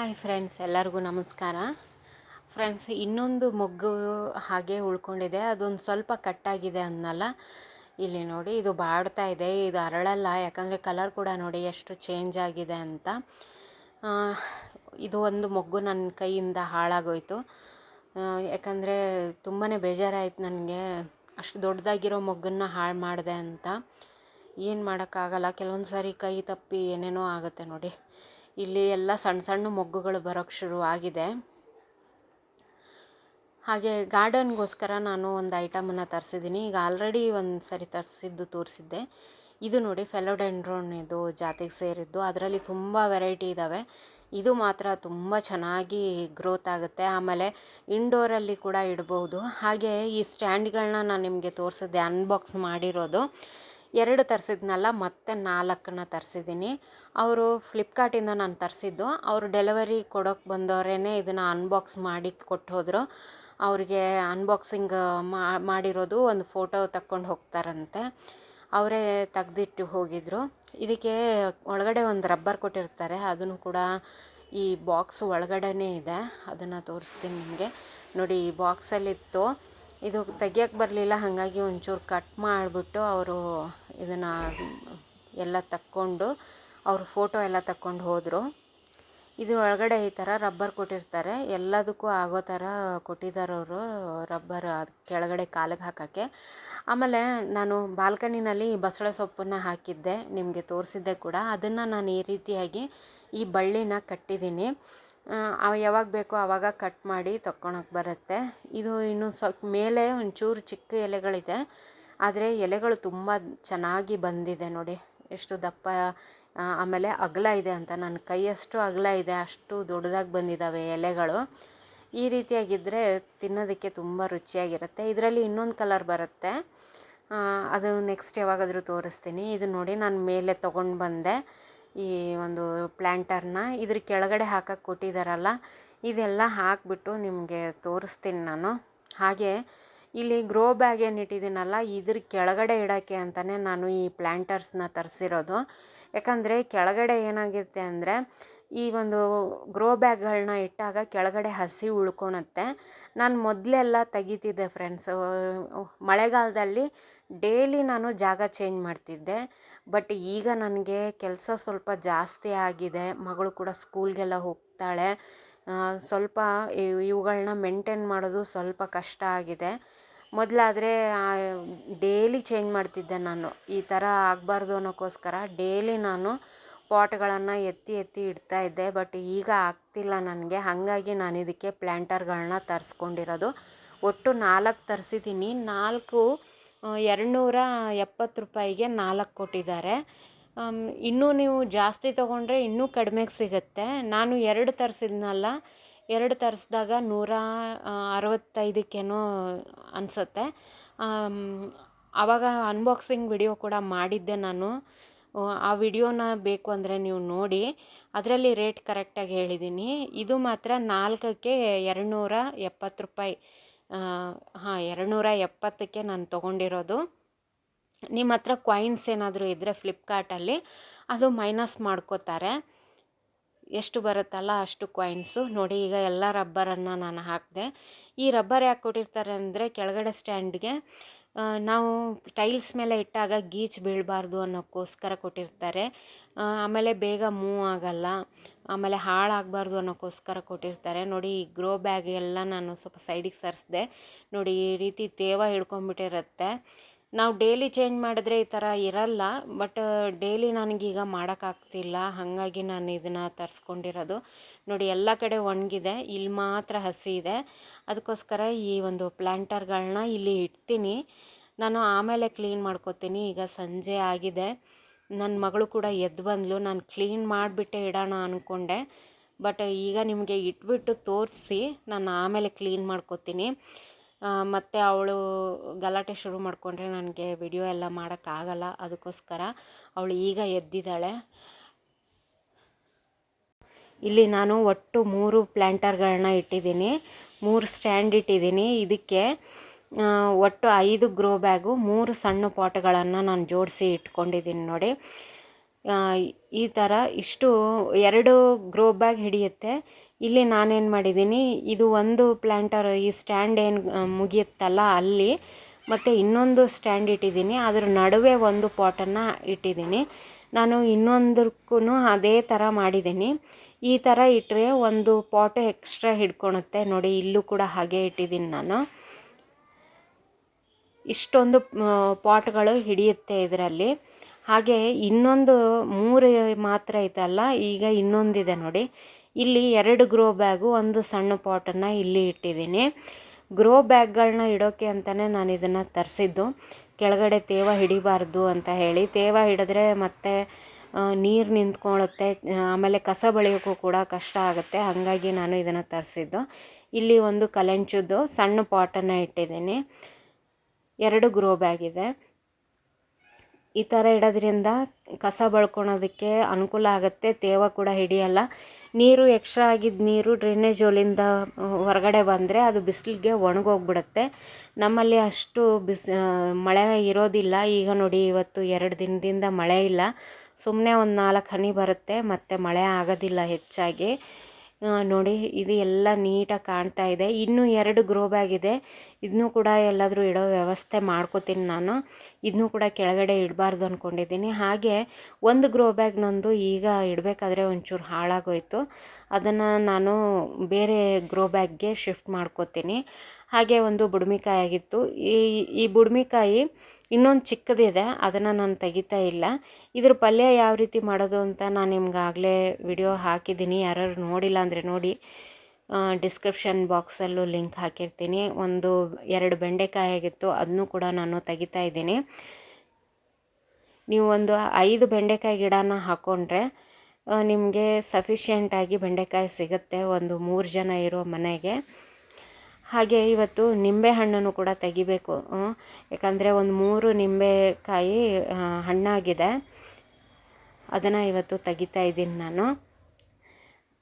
Hi friends ಎಲ್ಲರಿಗೂ ನಮಸ್ಕಾರ. Friends ಇನ್ನೊಂದು ಮೊಗ್ಗು ಹಾಗೆ ಉಳ್ಕೊಂಡಿದೆ. ಅದೊಂದು ಸ್ವಲ್ಪ ಕಟ್ಟಾಗಿದೆ ಅನ್ನಲ್ಲ. ಇಲ್ಲಿ ನೋಡಿ, ಇದು ಬಾಡ್ತಾ ಇದೆ. ಇದು ಅರಳಲ್ಲ, ಯಾಕಂದರೆ ಕಲರ್ ಕೂಡ ನೋಡಿ ಎಷ್ಟು ಚೇಂಜ್ ಆಗಿದೆ ಅಂತ. ಇದು ಒಂದು ಮೊಗ್ಗು ನನ್ನ ಕೈಯಿಂದ ಹಾಳಾಗೋಯ್ತು. ಯಾಕಂದರೆ ತುಂಬಾ ಬೇಜಾರಾಯಿತು ನನಗೆ. ಅಷ್ಟು ದೊಡ್ಡದಾಗಿರೋ ಮೊಗ್ಗನ್ನು ಹಾಳು ಮಾಡಿದೆ ಅಂತ. ಏನು ಮಾಡೋಕ್ಕಾಗಲ್ಲ. ಕೆಲವೊಂದು ಸಾರಿ ಕೈ ತಪ್ಪಿ ಏನೇನೋ ಆಗುತ್ತೆ ನೋಡಿ. ಇಲ್ಲಿ ಎಲ್ಲ ಸಣ್ಣ ಸಣ್ಣ ಮೊಗ್ಗುಗಳು ಬರೋಕ್ಕೆ ಶುರು ಆಗಿದೆ. ಹಾಗೆ ಗಾರ್ಡನ್ಗೋಸ್ಕರ ನಾನು ಒಂದು ಐಟಮನ್ನು ತರಿಸಿದ್ದೀನಿ. ಈಗ ಆಲ್ರೆಡಿ ಒಂದು ಸರಿ ತರಿಸಿದ್ದು ತೋರಿಸಿದ್ದೆ. ಇದು ನೋಡಿ ಫೆಲೋಡೆಂಡ್ರೋನ್ ಇದು ಜಾತಿಗೆ ಸೇರಿದ್ದು. ಅದರಲ್ಲಿ ತುಂಬ ವೆರೈಟಿ ಇದ್ದಾವೆ ಇದು ಮಾತ್ರ ತುಂಬ ಚೆನ್ನಾಗಿ ಗ್ರೋತ್ ಆಗುತ್ತೆ. ಆಮೇಲೆ ಇಂಡೋರಲ್ಲಿ ಕೂಡ ಇಡ್ಬೋದು. ಹಾಗೆ ಈ ಸ್ಟ್ಯಾಂಡ್ಗಳನ್ನ ನಾನು ನಿಮಗೆ ತೋರಿಸಿದ್ದೆ, ಅನ್ಬಾಕ್ಸ್ ಮಾಡಿರೋದು. ಎರಡು ತರಿಸಿದ್ನಲ್ಲ, ಮತ್ತೆ ನಾಲ್ಕನ್ನ ತರಿಸಿದ್ದೀನಿ. ಅವರು ಫ್ಲಿಪ್ಕಾರ್ಟಿಂದ ನಾನು ತರಿಸಿದ್ದು. ಅವರು ಡೆಲಿವರಿ ಕೊಡೋಕ್ಕೆ ಬಂದವರೇ ಇದನ್ನು ಅನ್ಬಾಕ್ಸ್ ಮಾಡಿ ಕೊಟ್ಟು ಹೋದರು ಅವ್ರಿಗೆ ಅನ್ಬಾಕ್ಸಿಂಗ್ ಮಾಡಿರೋದು ಒಂದು ಫೋಟೋ ತಕ್ಕೊಂಡು ಹೋಗ್ತಾರಂತೆ. ಅವರೇ ತೆಗ್ದಿಟ್ಟು ಹೋಗಿದ್ದರು ಇದಕ್ಕೆ ಒಳಗಡೆ ಒಂದು ರಬ್ಬರ್ ಕೊಟ್ಟಿರ್ತಾರೆ. ಅದನ್ನು ಕೂಡ ಈ ಬಾಕ್ಸ್ ಒಳಗಡೆನೇ ಇದೆ. ಅದನ್ನು ತೋರಿಸ್ತೀನಿ ನಿಮಗೆ. ನೋಡಿ, ಈ ಬಾಕ್ಸಲ್ಲಿತ್ತು ಇದು ತೆಗಿಯೋಕ್ಕೆ ಬರಲಿಲ್ಲ, ಹಾಗಾಗಿ ಒಂಚೂರು ಕಟ್ ಮಾಡಿಬಿಟ್ಟು ಅವರು ಇದನ್ನು ಎಲ್ಲ ತಕ್ಕೊಂಡು, ಅವರು ಫೋಟೋ ಎಲ್ಲ ತಕ್ಕೊಂಡು ಹೋದರು. ಇದು ಒಳಗಡೆ ಈ ಥರ ರಬ್ಬರ್ ಕೊಟ್ಟಿರ್ತಾರೆ. ಎಲ್ಲದಕ್ಕೂ ಆಗೋ ಥರ ಕೊಟ್ಟಿದ್ದಾರೆ ಅವರು ರಬ್ಬರ್ ಕೆಳಗಡೆ ಕಾಲಿಗೆ ಹಾಕೋಕ್ಕೆ. ಆಮೇಲೆ ನಾನು ಬಾಲ್ಕನಿನಲ್ಲಿ ಬಸಳೆ ಸೊಪ್ಪನ್ನು ಹಾಕಿದ್ದೆ, ನಿಮಗೆ ತೋರಿಸಿದ್ದೆ ಕೂಡ. ಅದನ್ನು ನಾನು ಈ ರೀತಿಯಾಗಿ ಈ ಬಳ್ಳಿನ ಕಟ್ಟಿದ್ದೀನಿ. ಯಾವಾಗ ಬೇಕೋ ಆವಾಗ ಕಟ್ ಮಾಡಿ ತಕ್ಕೊಳಕ್ಕೆ ಬರುತ್ತೆ. ಇದು ಇನ್ನು ಸ್ವಲ್ಪ ಮೇಲೆ ಒಂಚೂರು ಚಿಕ್ಕ ಎಲೆಗಳಿದೆ. ಆದರೆ ಎಲೆಗಳು ತುಂಬ ಚೆನ್ನಾಗಿ ಬಂದಿದೆ ನೋಡಿ. ಎಷ್ಟು ದಪ್ಪ ಆಮೇಲೆ ಅಗಲ ಇದೆ ಅಂತ. ನನ್ನ ಕೈಯಷ್ಟು ಅಗಲ ಇದೆ, ಅಷ್ಟು ದೊಡ್ಡದಾಗಿ ಬಂದಿದ್ದಾವೆ ಎಲೆಗಳು. ಈ ರೀತಿಯಾಗಿದ್ದರೆ ತಿನ್ನೋದಕ್ಕೆ ತುಂಬ ರುಚಿಯಾಗಿರುತ್ತೆ. ಇದರಲ್ಲಿ ಇನ್ನೊಂದು ಕಲರ್ ಬರುತ್ತೆ. ಅದು ನೆಕ್ಸ್ಟ್ ಯಾವಾಗಾದರೂ ತೋರಿಸ್ತೀನಿ. ಇದು ನೋಡಿ ನಾನು ಮೇಲೆ ತೊಗೊಂಡು ಬಂದೆ. ಈ ಒಂದು ಪ್ಲ್ಯಾಂಟರ್ನ ಇದ್ರ ಕೆಳಗಡೆ ಹಾಕಕ್ಕೆ ಕೊಟ್ಟಿದ್ದಾರಲ್ಲ ಇದೆಲ್ಲ ಹಾಕಿಬಿಟ್ಟು ನಿಮಗೆ ತೋರಿಸ್ತೀನಿ ನಾನು. ಹಾಗೆ ಇಲ್ಲಿ ಗ್ರೋ ಬ್ಯಾಗ್ ಏನು ಇಟ್ಟಿದ್ದೀನಲ್ಲ, ಇದ್ರ ಕೆಳಗಡೆ ಇಡೋಕ್ಕೆ ಅಂತಲೇ ನಾನು ಈ ಪ್ಲ್ಯಾಂಟರ್ಸ್ನ ತರಿಸಿರೋದು. ಯಾಕಂದರೆ ಕೆಳಗಡೆ ಏನಾಗುತ್ತೆ ಅಂದರೆ, ಈ ಒಂದು ಗ್ರೋ ಬ್ಯಾಗ್ಗಳನ್ನ ಇಟ್ಟಾಗ ಕೆಳಗಡೆ ಹಸಿ ಉಳ್ಕೊಳತ್ತೆ ನಾನು ಮೊದಲೆಲ್ಲ ತೆಗಿತಿದ್ದೆ ಫ್ರೆಂಡ್ಸು ಮಳೆಗಾಲದಲ್ಲಿ ಡೈಲಿ ನಾನು ಜಾಗ ಚೇಂಜ್ ಮಾಡ್ತಿದ್ದೆ. ಬಟ್ ಈಗ ನನಗೆ ಕೆಲಸ ಸ್ವಲ್ಪ ಜಾಸ್ತಿ ಆಗಿದೆ. ಮಗಳು ಕೂಡ ಸ್ಕೂಲ್ಗೆಲ್ಲ ಹೋಗ್ತಾಳೆ. ಸ್ವಲ್ಪ ಇವುಗಳನ್ನ ಮೇಂಟೈನ್ ಮಾಡೋದು ಸ್ವಲ್ಪ ಕಷ್ಟ ಆಗಿದೆ. ಮೊದಲಾದರೆ ಡೇಲಿ ಚೇಂಜ್ ಮಾಡ್ತಿದ್ದೆ ನಾನು. ಈ ಥರ ಆಗಬಾರ್ದು ಅನ್ನೋಕ್ಕೋಸ್ಕರ ಡೇಲಿ ನಾನು ಪಾಟ್ಗಳನ್ನು ಎತ್ತಿ ಎತ್ತಿ ಇಡ್ತಾ ಇದ್ದೆ. ಬಟ್ ಈಗ ಆಗ್ತಿಲ್ಲ ನನಗೆ. ಹಾಗಾಗಿ ನಾನು ಇದಕ್ಕೆ ಪ್ಲ್ಯಾಂಟರ್ಗಳನ್ನ ತರಿಸ್ಕೊಂಡಿರೋದು. ಒಟ್ಟು ನಾಲ್ಕು ತರಿಸಿದ್ದೀನಿ. ನಾಲ್ಕು ಎರಡುನೂರ ಎಪ್ಪತ್ತು ರೂಪಾಯಿಗೆ ನಾಲ್ಕು ಕೊಟ್ಟಿದ್ದಾರೆ. ಇನ್ನೂ ನೀವು ಜಾಸ್ತಿ ತೊಗೊಂಡ್ರೆ ಇನ್ನೂ ಕಡಿಮೆಗೆ ಸಿಗುತ್ತೆ. ನಾನು ಎರಡು ತರಿಸಿದ್ನಲ್ಲ ಎರಡು ತರಿಸ್ದಾಗ ನೂರ ಅರವತ್ತೈದಕ್ಕೇನೋ ಅನಿಸುತ್ತೆ. ಆವಾಗ ಅನ್ಬಾಕ್ಸಿಂಗ್ ವಿಡಿಯೋ ಕೂಡ ಮಾಡಿದ್ದೆ ನಾನು. ಆ, ವಿಡಿಯೋನ ಬೇಕು ಅಂದರೆ ನೀವು ನೋಡಿ. ಅದರಲ್ಲಿ ರೇಟ್ ಕರೆಕ್ಟಾಗಿ ಹೇಳಿದ್ದೀನಿ. ಇದು ಮಾತ್ರ ನಾಲ್ಕಕ್ಕೆ ಎರಡುನೂರ ಎಪ್ಪತ್ತು ರೂಪಾಯಿ. ಹಾಂ ಎರಡುನೂರ ಎಪ್ಪತ್ತಕ್ಕೆ ನಾನು ತೊಗೊಂಡಿರೋದು. ನಿಮ್ಮ ಹತ್ರ ಕಾಯಿನ್ಸ್ ಏನಾದರೂ ಇದ್ದರೆ ಫ್ಲಿಪ್ಕಾರ್ಟಲ್ಲಿ ಅದು ಮೈನಸ್ ಮಾಡ್ಕೋತಾರೆ. ಎಷ್ಟು ಬರುತ್ತಲ್ಲ ಅಷ್ಟು ಕಾಯಿನ್ಸು ನೋಡಿ, ಈಗ ಎಲ್ಲ ರಬ್ಬರನ್ನು ನಾನು ಹಾಕಿದೆ. ಈ ರಬ್ಬರ್ ಯಾಕೆ ಕೊಟ್ಟಿರ್ತಾರೆ ಅಂದರೆ, ಕೆಳಗಡೆ ಸ್ಟ್ಯಾಂಡ್ಗೆ ನಾವು ಟೈಲ್ಸ್ ಮೇಲೆ ಇಟ್ಟಾಗ ಗೀಚ್ ಬೀಳಬಾರ್ದು ಅನ್ನೋಕ್ಕೋಸ್ಕರ ಕೊಟ್ಟಿರ್ತಾರೆ. ಆಮೇಲೆ ಬೇಗ ಮೂವ್ ಆಗಲ್ಲ. ಆಮೇಲೆ ಹಾಳಾಗಬಾರ್ದು ಅನ್ನೋಕ್ಕೋಸ್ಕರ ಕೊಟ್ಟಿರ್ತಾರೆ. ನೋಡಿ, ಈ ಗ್ರೋ ಬ್ಯಾಗ್ ಎಲ್ಲ ನಾನು ಸ್ವಲ್ಪ ಸೈಡಿಗೆ ಸರಿಸ್ದೆ. ನೋಡಿ, ಈ ರೀತಿ ತೇವ ಹಿಡ್ಕೊಂಬಿಟ್ಟಿರುತ್ತೆ. ನಾವು ಡೈಲಿ ಚೇಂಜ್ ಮಾಡಿದ್ರೆ ಈ ಥರ ಇರಲ್ಲ ಬಟ್ ಡೈಲಿ ನನಗೀಗ ಮಾಡೋಕ್ಕಾಗ್ತಿಲ್ಲ. ಹಾಗಾಗಿ ನಾನು ಇದನ್ನು ತರಿಸ್ಕೊಂಡಿರೋದು. ನೋಡಿ, ಎಲ್ಲ ಕಡೆ ಒಣಗಿದೆ. ಇಲ್ಲಿ ಮಾತ್ರ ಹಸಿ ಇದೆ. ಅದಕ್ಕೋಸ್ಕರ ಈ ಒಂದು ಪ್ಲ್ಯಾಂಟರ್ಗಳನ್ನ ಇಲ್ಲಿ ಇಡ್ತೀನಿ. ನಾನು ಆಮೇಲೆ ಕ್ಲೀನ್ ಮಾಡ್ಕೋತೀನಿ. ಈಗ ಸಂಜೆ ಆಗಿದೆ. ನನ್ನ ಮಗಳು ಕೂಡ ಎದ್ದು ಬಂದಳು ನಾನು ಕ್ಲೀನ್ ಮಾಡಿಬಿಟ್ಟೆ ಇಡೋಣ ಅಂದ್ಕೊಂಡೆ ಬಟ್ ಈಗ ನಿಮಗೆ ಇಟ್ಬಿಟ್ಟು ತೋರಿಸಿ, ನಾನು ಆಮೇಲೆ ಕ್ಲೀನ್ ಮಾಡ್ಕೋತೀನಿ. ಮತ್ತು ಅವಳು ಗಲಾಟೆ ಶುರು ಮಾಡಿಕೊಂಡ್ರೆ ನನಗೆ ವಿಡಿಯೋ ಎಲ್ಲ ಮಾಡೋಕ್ಕಾಗಲ್ಲ ಅದಕ್ಕೋಸ್ಕರ ಅವಳು ಈಗ ಎದ್ದಿದ್ದಾಳೆ. ಇಲ್ಲಿ ನಾನು ಒಟ್ಟು ಮೂರು ಪ್ಲ್ಯಾಂಟರ್ಗಳನ್ನ ಇಟ್ಟಿದ್ದೀನಿ. ಮೂರು ಸ್ಟ್ಯಾಂಡ್ ಇಟ್ಟಿದ್ದೀನಿ. ಇದಕ್ಕೆ ಒಟ್ಟು ಐದು ಗ್ರೋ ಬ್ಯಾಗು ಮೂರು ಸಣ್ಣ ಪಾಟ್ಗಳನ್ನು ನಾನು ಜೋಡಿಸಿ ಇಟ್ಕೊಂಡಿದ್ದೀನಿ ನೋಡಿ. ಈ ಥರ ಇಷ್ಟು ಎರಡು ಗ್ರೋ ಬ್ಯಾಗ್ ಹಿಡಿಯುತ್ತೆ. ಇಲ್ಲಿ ನಾನೇನು ಮಾಡಿದ್ದೀನಿ, ಇದು ಒಂದು ಪ್ಲ್ಯಾಂಟರ್ ಈ ಸ್ಟ್ಯಾಂಡ್ ಏನು ಮುಗಿಯುತ್ತಲ್ಲ ಅಲ್ಲಿ, ಮತ್ತು ಇನ್ನೊಂದು ಸ್ಟ್ಯಾಂಡ್ ಇಟ್ಟಿದ್ದೀನಿ. ಅದ್ರ ನಡುವೆ ಒಂದು ಪಾಟನ್ನು ಇಟ್ಟಿದ್ದೀನಿ. ನಾನು ಇನ್ನೊಂದಕ್ಕೂ ಅದೇ ಥರ ಮಾಡಿದ್ದೀನಿ. ಈ ಥರ ಇಟ್ಟರೆ ಒಂದು ಪಾಟು ಎಕ್ಸ್ಟ್ರಾ ಹಿಡ್ಕೊಳುತ್ತೆ ನೋಡಿ, ಇಲ್ಲೂ ಕೂಡ ಹಾಗೆ ಇಟ್ಟಿದ್ದೀನಿ ನಾನು. ಇಷ್ಟೊಂದು ಪಾಟ್ಗಳು ಹಿಡಿಯುತ್ತೆ ಇದರಲ್ಲಿ. ಹಾಗೆ ಇನ್ನೊಂದು ಮೂರು ಮಾತ್ರ ಐತಲ್ಲ, ಈಗ ಇನ್ನೊಂದಿದೆ ನೋಡಿ. ಇಲ್ಲಿ ಎರಡು ಗ್ರೋ ಬ್ಯಾಗು ಒಂದು ಸಣ್ಣ ಪಾಟನ್ನು ಇಲ್ಲಿ ಇಟ್ಟಿದ್ದೀನಿ. ಗ್ರೋ ಬ್ಯಾಗ್ಗಳನ್ನ ಇಡೋಕ್ಕೆ ಅಂತಲೇ ನಾನು ಇದನ್ನು ತರಿಸಿದ್ದು. ಕೆಳಗಡೆ ತೇವ ಹಿಡಿಬಾರ್ದು ಅಂತ ಹೇಳಿ. ತೇವ ಹಿಡಿದ್ರೆ ಮತ್ತೆ ನೀರು ನಿಂತ್ಕೊಳ್ಳುತ್ತೆ. ಆಮೇಲೆ ಕಸ ಬಳಿಯೋಕ್ಕೂ ಕೂಡ ಕಷ್ಟ ಆಗುತ್ತೆ. ಹಾಗಾಗಿ ನಾನು ಇದನ್ನು ತರಿಸಿದ್ದು. ಇಲ್ಲಿ ಒಂದು ಕಲೆಂಚದ್ದು ಸಣ್ಣ ಪಾಟನ್ನು ಇಟ್ಟಿದ್ದೀನಿ. ಎರಡು ಗ್ರೋ ಬ್ಯಾಗ್ ಇದೆ. ಈ ಥರ ಇಡೋದ್ರಿಂದ ಕಸ ಬಳ್ಕೊಳೋದಕ್ಕೆ ಅನುಕೂಲ ಆಗುತ್ತೆ, ತೇವ ಕೂಡ ಹಿಡಿಯಲ್ಲ. ನೀರು ಎಕ್ಸ್ಟ್ರಾ ಆಗಿದ್ದ ನೀರು ಡ್ರೈನೇಜ್ ಹೋಲಿಂದ ಹೊರಗಡೆ ಬಂದರೆ ಅದು ಬಿಸಿಲಿಗೆ ಒಣಗೋಗ್ಬಿಡುತ್ತೆ. ನಮ್ಮಲ್ಲಿ ಅಷ್ಟು ಬಿಸ್ ಮಳೆ ಇರೋದಿಲ್ಲ. ಈಗ ನೋಡಿ ಇವತ್ತು ಎರಡು ದಿನದಿಂದ ಮಳೆ ಇಲ್ಲ. ಸುಮ್ಮನೆ ಒಂದು ನಾಲ್ಕು ಹನಿ ಬರುತ್ತೆ, ಮತ್ತು ಮಳೆ ಆಗೋದಿಲ್ಲ ಹೆಚ್ಚಾಗಿ. ನೋಡಿ, ಇದು ಎಲ್ಲ ನೀಟಾಗಿ ಕಾಣ್ತಾ ಇದೆ. ಇನ್ನೂ ಎರಡು ಗ್ರೋ ಬ್ಯಾಗ್ ಇದೆ. ಇದನ್ನೂ ಕೂಡ ಎಲ್ಲಾದರೂ ಇಡೋ ವ್ಯವಸ್ಥೆ ಮಾಡ್ಕೋತೀನಿ ನಾನು. ಇದನ್ನೂ ಕೂಡ ಕೆಳಗಡೆ ಇಡಬಾರ್ದು ಅಂದ್ಕೊಂಡಿದ್ದೀನಿ ಹಾಗೆ ಒಂದು ಗ್ರೋ ಬ್ಯಾಗ್ ನಂದು ಈಗ ಇಡಬೇಕಾದ್ರೆ ಒಂಚೂರು ಹಾಳಾಗೋಯ್ತು. ಅದನ್ನು ನಾನು ಬೇರೆ ಗ್ರೋ ಬ್ಯಾಗ್ಗೆ ಶಿಫ್ಟ್ ಮಾಡ್ಕೋತೀನಿ. ಹಾಗೆ ಒಂದು ಬುಡ್ಮಿಕಾಯಿ ಆಗಿತ್ತು ಈ ಈ ಬುಡ್ಮಿಕಾಯಿ ಇನ್ನೊಂದು ಚಿಕ್ಕದಿದೆ, ಅದನ್ನು ನಾನು ತೆಗಿತಾ ಇಲ್ಲ. ಇದ್ರ ಪಲ್ಯ ಯಾವ ರೀತಿ ಮಾಡೋದು ಅಂತ ನಾನು ನಿಮ್ಗೆ ಆಗಲೇ ವಿಡಿಯೋ ಹಾಕಿದ್ದೀನಿ. ಯಾರು ನೋಡಿಲ್ಲ ಅಂದರೆ ನೋಡಿ. ಡಿಸ್ಕ್ರಿಪ್ಷನ್ ಬಾಕ್ಸಲ್ಲೂ ಲಿಂಕ್ ಹಾಕಿರ್ತೀನಿ. ಒಂದು, ಎರಡು ಬೆಂಡೆಕಾಯಿ ಆಗಿತ್ತು ಅದನ್ನೂ ಕೂಡ ನಾನು ತೆಗಿತಾ ಇದ್ದೀನಿ. ನೀವು ಒಂದು ಐದು ಬೆಂಡೆಕಾಯಿ ಗಿಡನ ಹಾಕ್ಕೊಂಡ್ರೆ ನಿಮಗೆ ಸಫಿಷಿಯೆಂಟಾಗಿ ಬೆಂಡೆಕಾಯಿ ಸಿಗುತ್ತೆ. ಒಂದು ಮೂರು ಜನ ಇರೋ ಮನೆಗೆ. ಹಾಗೆ ಇವತ್ತು ನಿಂಬೆ ಹಣ್ಣನ್ನು ಕೂಡ ತೆಗಿಬೇಕು. ಯಾಕಂದರೆ ಒಂದು ಮೂರು ನಿಂಬೆಕಾಯಿ ಹಣ್ಣಾಗಿದೆ. ಅದನ್ನು ಇವತ್ತು ತೆಗಿತಾ ಇದ್ದೀನಿ ನಾನು.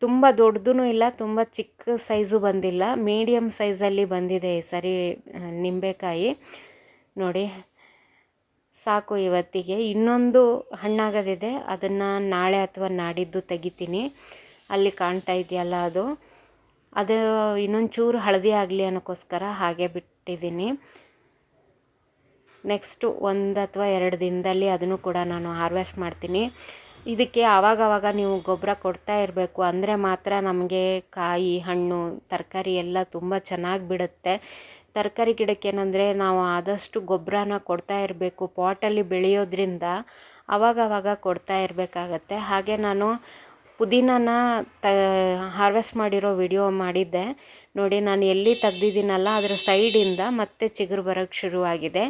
ತುಂಬ ದೊಡ್ಡದೂ ಇಲ್ಲ, ತುಂಬ ಚಿಕ್ಕ ಸೈಜು ಬಂದಿಲ್ಲ. ಮೀಡಿಯಮ್ ಸೈಜಲ್ಲಿ ಬಂದಿದೆ ಈ ಸರಿ ನಿಂಬೆಕಾಯಿ. ನೋಡಿ, ಸಾಕು ಇವತ್ತಿಗೆ. ಇನ್ನೊಂದು ಹಣ್ಣಾಗೋದಿದೆ. ಅದನ್ನು ನಾಳೆ ಅಥವಾ ನಾಡಿದ್ದು ತೆಗಿತೀನಿ. ಅಲ್ಲಿ ಕಾಣ್ತಾ ಇದೆಯಲ್ಲ ಅದು. ಅದು ಇನ್ನೊಂದು ಚೂರು ಹಳದಿ ಆಗಲಿ ಅನ್ನೋಕ್ಕೋಸ್ಕರ ಹಾಗೆ ಬಿಟ್ಟಿದ್ದೀನಿ. ನೆಕ್ಸ್ಟು ಒಂದು ಅಥವಾ ಎರಡು ದಿನದಲ್ಲಿ ಅದನ್ನು ಕೂಡ ನಾನು ಹಾರ್ವೆಸ್ಟ್ ಮಾಡ್ತೀನಿ. ಇದಕ್ಕೆ ಆವಾಗವಾಗ ನೀವು ಗೊಬ್ಬರ ಕೊಡ್ತಾ ಇರಬೇಕು. ಅಂದರೆ ಮಾತ್ರ ನಮಗೆ ಕಾಯಿ, ಹಣ್ಣು, ತರಕಾರಿ ಎಲ್ಲ ತುಂಬ ಚೆನ್ನಾಗಿ ಬಿಡುತ್ತೆ. ತರಕಾರಿ ಗಿಡಕ್ಕೆ ಏನಂದರೆ ನಾವು ಆದಷ್ಟು ಗೊಬ್ಬರನ ಕೊಡ್ತಾ ಇರಬೇಕು. ಪಾಟಲ್ಲಿ ಬೆಳೆಯೋದ್ರಿಂದ ಅವಾಗವಾಗ ಕೊಡ್ತಾ ಇರಬೇಕಾಗತ್ತೆ. ಹಾಗೆ ನಾನು ಪುದೀನನ ತ ಹಾರ್ವೆಸ್ಟ್ ಮಾಡಿರೋ ವಿಡಿಯೋ ಮಾಡಿದ್ದೆ. ನೋಡಿ, ನಾನು ಎಲ್ಲಿ ತೆಗ್ದಿದ್ದೀನಲ್ಲ, ಅದರ ಸೈಡಿಂದ ಮತ್ತೆ ಚಿಗುರು ಬರೋಕ್ಕೆ ಶುರುವಾಗಿದೆ.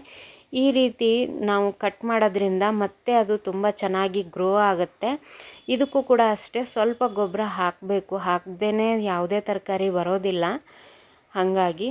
ಈ ರೀತಿ ನಾವು ಕಟ್ ಮಾಡೋದ್ರಿಂದ ಮತ್ತೆ ಅದು ತುಂಬ ಚೆನ್ನಾಗಿ ಗ್ರೋ ಆಗುತ್ತೆ. ಇದಕ್ಕೂ ಕೂಡ ಅಷ್ಟೇ, ಸ್ವಲ್ಪ ಗೊಬ್ಬರ ಹಾಕಬೇಕು. ಹಾಕ್ದೇ ಯಾವುದೇ ತರಕಾರಿ ಬರೋದಿಲ್ಲ. ಹಾಗಾಗಿ